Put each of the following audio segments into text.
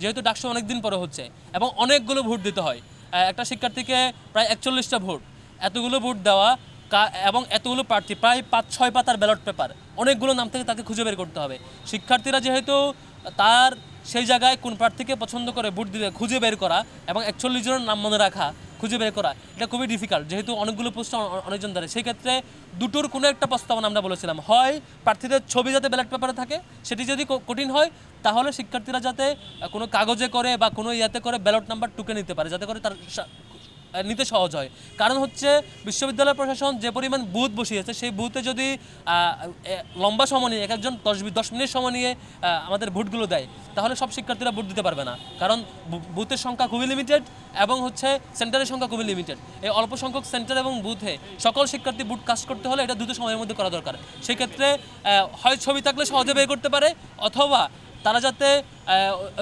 যেহেতু ডাকসু অনেক দিন পরে হচ্ছে এবং অনেকগুলো ভোট দিতে হয়। একটা শিক্ষার্থীকে প্রায় একচল্লিশটা ভোট, এতগুলো ভোট দেওয়া এবং এতগুলো প্রার্থী, প্রায় পাঁচ, ছয় পাতার ব্যালট পেপার, অনেকগুলো নাম থেকে তাকে খুঁজে বের করতে হবে। শিক্ষার্থীরা যেহেতু তার সেই জায়গায় কোন প্রার্থীকে পছন্দ করে ভোট দিতে খুঁজে বের করা এবং একচল্লিশ জনের নাম মনে রাখা খুঁজে বের করা, এটা খুবই ডিফিকাল্ট যেহেতু অনেকগুলো পোস্ট অনেকজন ধরে। সেই ক্ষেত্রে দুটোর কোনো একটা প্রস্তাবনা আমরা বলেছিলাম। হয় প্রার্থীদের ছবি যাতে ব্যালট পেপারে থাকে, সেটি যদি কঠিন হয়, তাহলে শিক্ষার্থীরা যাতে কোনো কাগজে করে বা কোনো ইয়াতে করে ব্যালট নাম্বার টুকে নিতে পারে, যাতে করে তার নিতে সহজ হয়। কারণ হচ্ছে বিশ্ববিদ্যালয় প্রশাসন যে পরিমাণ বুথ বসিয়েছে, সেই বুথে যদি লম্বা সময় নিয়ে, এক একজন দশ দশ মিনিট সময় নিয়ে আমাদের ভোটগুলো দেয়, তাহলে সব শিক্ষার্থীরা ভোট দিতে পারবে না। কারণ বুথের সংখ্যা খুবই লিমিটেড এবং হচ্ছে সেন্টারের সংখ্যা খুবই লিমিটেড এই অল্প সংখ্যক সেন্টার এবং বুথে সকল শিক্ষার্থী বুথ কাজ করতে হলে এটা দ্রুত সময়ের মধ্যে করা দরকার। সেক্ষেত্রে হয় ছবি থাকলে সহজে বের করতে পারে, অথবা তারা যাতে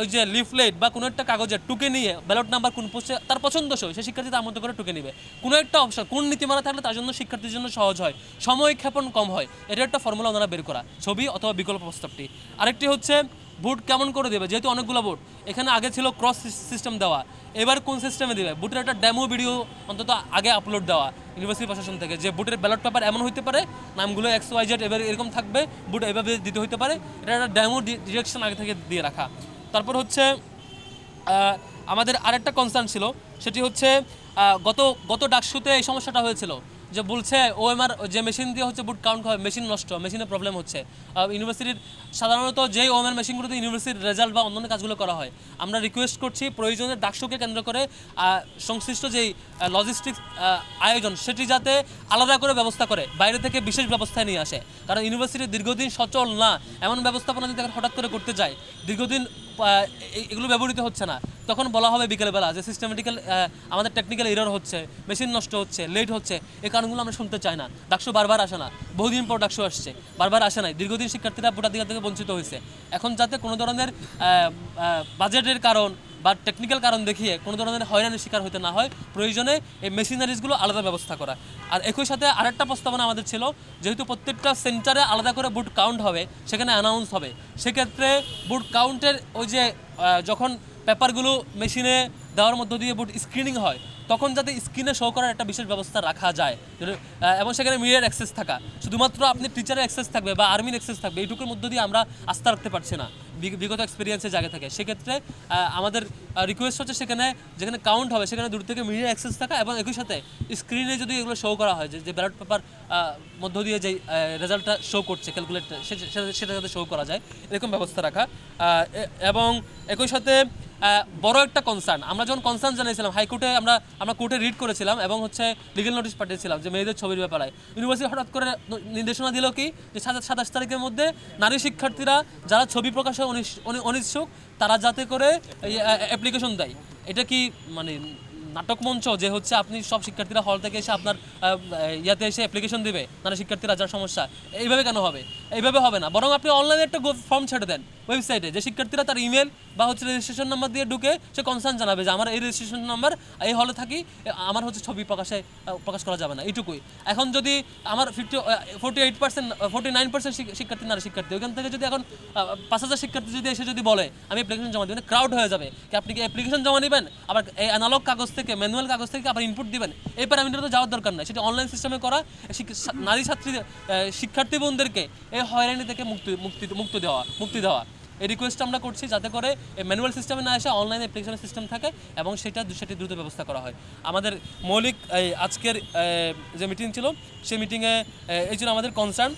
ওই যে লিফলেট বা কোনো একটা কাগজে টুকে নিয়ে ব্যালট নাম্বার কোন পোস্টে তার পছন্দ সই, সে শিক্ষার্থী তার মতো করে টুকে নেবে। কোনো একটা অপশন কোন নীতিমালা থাকলে তার জন্য শিক্ষার্থীর জন্য সহজ হয়, সময় ক্ষেপণ কম হয় এটা একটা ফর্মুলা ওনারা বের করা, ছবি অথবা বিকল্প প্রস্তাবটি। আরেকটি হচ্ছে, ভোট কেমন করে দেবে? যেহেতু অনেকগুলো ভোট, এখানে আগে ছিল ক্রস সিস্টেম দেওয়া এবার কোন সিস্টেমে দেবে? বুটের একটা ডেমো ভিডিও অন্তত আগে আপলোড দেওয়া ইউনিভার্সিটি প্রশাসন থেকে, যে বুটের ব্যালট পেপার এমন হতে পারে, নামগুলো এক্স ওয়াই জেড এবার এরকম থাকবে, বুট এভাবে দিতে হতে পারে, এটা একটা ডেমো ডিরেকশন আগে থেকে দিয়ে রাখা। তারপর হচ্ছে আমাদের আরেকটা কনসার্ন ছিল, সেটি হচ্ছে গত গত ডাকসুতে এই সমস্যাটা হয়েছিল। যে বলছে ওএমআর যে মেশিন দিয়ে হচ্ছে বুট কাউন্ট হয় মেশিন নষ্ট মেশিনে প্রবলেম হচ্ছে। ইউনিভার্সিটির সাধারণত যেই ওএমআর মেশিনগুলোতে ইউনিভার্সিটির রেজাল্ট বা অন্যান্য কাজগুলো করা হয়, আমরা রিকোয়েস্ট করছি প্রয়োজনে ডাকসুকে কেন্দ্র করে সংশ্লিষ্ট যেই লজিস্টিক্স আয়োজন, সেটি যাতে আলাদা করে ব্যবস্থা করে, বাইরে থেকে বিশেষ ব্যবস্থায় নিয়ে আসে। কারণ ইউনিভার্সিটি দীর্ঘদিন সচল না, এমন ব্যবস্থাপনা যদি হঠাৎ করে করতে যায়, দীর্ঘদিন এগুলো ব্যবহৃত হচ্ছে না। তখন বলা হবে বিকেলবেলা যে সিস্টেমেটিক্যাল আমাদের টেকনিক্যাল এরর হচ্ছে মেশিন নষ্ট হচ্ছে লেট হচ্ছে, এই কারণগুলো আমরা শুনতে চাই না। ডাকশো বারবার আসে না। বহুদিন পর ডাকশো আসছে, বারবার আসে নাই। দীর্ঘদিন শিক্ষার্থীরা ভোটাধিকার থেকে বঞ্চিত হয়েছে। এখন যাতে কোনো ধরনের বাজেটের কারণ বা টেকনিক্যাল কারণ দেখিয়ে কোনো ধরনের হয়রানির শিকার হতে না হয়, প্রয়োজনে এই মেশিনারিজগুলো আলাদা ব্যবস্থা করা। আর একই সাথে আরেকটা প্রস্তাবনা আমাদের ছিল, যেহেতু প্রত্যেকটা সেন্টারে আলাদা করে বুট কাউন্ট হবে, সেখানে অ্যানাউন্স হবে। সেক্ষেত্রে বুট কাউন্টের ওই যে যখন পেপারগুলো মেশিনে দেওয়ার মধ্য দিয়ে বুট স্ক্রিনিং হয় তখন যাতে স্ক্রিনে শো করার একটা বিশেষ ব্যবস্থা রাখা যায়। এবং সেখানে মিডিয়ার অ্যাক্সেস থাকা। শুধুমাত্র আপনি টিচারের অ্যাক্সেস থাকবে বা আর্মির অ্যাক্সেস থাকবে, এইটুকুর মধ্য দিয়ে আমরা আস্থা রাখতে পারছি না। বিগ- বিগত এক্সপিরিয়েন্সের জায়গা থাকে। সেক্ষেত্রে আমাদের রিকোয়েস্ট হচ্ছে সেখানে, যেখানে কাউন্ট হবে, সেখানে দূর থেকে মিডিয়ার অ্যাক্সেস থাকা এবং একই সাথে স্ক্রিনে যদি এগুলো শো করা হয়, যে ব্যালট পেপার মধ্য দিয়ে যে রেজাল্টটা শো করছে ক্যালকুলেট সেটা যাতে শো করা যায়, এরকম ব্যবস্থা রাখা। এবং একই সাথে বড় একটা কনসার্ন আমরা যখন কনসার্ন জানিয়েছিলাম হাইকোর্টে আমরা আমরা কোর্টে রিড করেছিলাম এবং হচ্ছে লিগেল নোটিশ পাঠিয়েছিলাম যে মেয়েদের ছবির ব্যাপারে। ইউনিভার্সিটি হঠাৎ করে নির্দেশনা দিল কি? যে সাতাশ তারিখের মধ্যে নারী শিক্ষার্থীরা যারা ছবি প্রকাশে অনিচ্ছুক, তারা যাতে করে অ্যাপ্লিকেশন দেয়। এটা কি মানে নাটক মঞ্চ যে হচ্ছে আপনি সব শিক্ষার্থীরা হল থেকে এসে আপনার ইয়াতে এসে অ্যাপ্লিকেশন দেবে? নারী শিক্ষার্থীরা যার সমস্যা। এইভাবে কেন হবে? এইভাবে হবে না। বরং আপনি অনলাইনে একটা ফর্ম ছেড়ে দেন। ওয়েবসাইটে, যে শিক্ষার্থীরা তার ইমেল বা হচ্ছে রেজিস্ট্রেশন নাম্বার দিয়ে ঢুকে সে কনসার্ন জানাবে যে আমার এই রেজিস্ট্রেশন নাম্বার এই হলে থাকি আমার হচ্ছে ছবি প্রকাশে প্রকাশ করা যাবে না, এইটুকুই। এখন যদি আমার fifty forty eight percent forty nine percent শিক্ষার্থী নারী শিক্ষার্থী, ওইখান থেকে যদি এখন পাঁচ হাজার শিক্ষার্থী যদি এসে যদি বলে, আমি অ্যাপ্লিকেশন জমা দেবেন ক্রাউড হয়ে যাবে, কি আপনি কি অ্যাপ্লিকেশন জমা নেবেন? আবার এই অ্যানালগ কাগজ থেকে ম্যানুয়াল কাগজ থেকে আবার ইনপুট দিবেন? এই প্যারামিটার তো যাওয়ার দরকার নাই, সেটা অনলাইন সিস্টেমে করা নারী ছাত্রী শিক্ষার্থী বোনদেরকে এই হয়রানি থেকে মুক্তি মুক্তি, মুক্ত দেওয়া, মুক্তি দেওয়া। এই রিকোয়েস্ট আমরা করছি যাতে করে ম্যানুয়াল সিস্টেমে না এসে অনলাইন অ্যাপ্লিকেশনের সিস্টেম থাকে এবং সেটা সেটি দ্রুত ব্যবস্থা করা হয়। আমাদের মৌলিক আজকের যে মিটিং ছিল, সেই মিটিংয়ে এই জন্য আমাদের কনসার্ন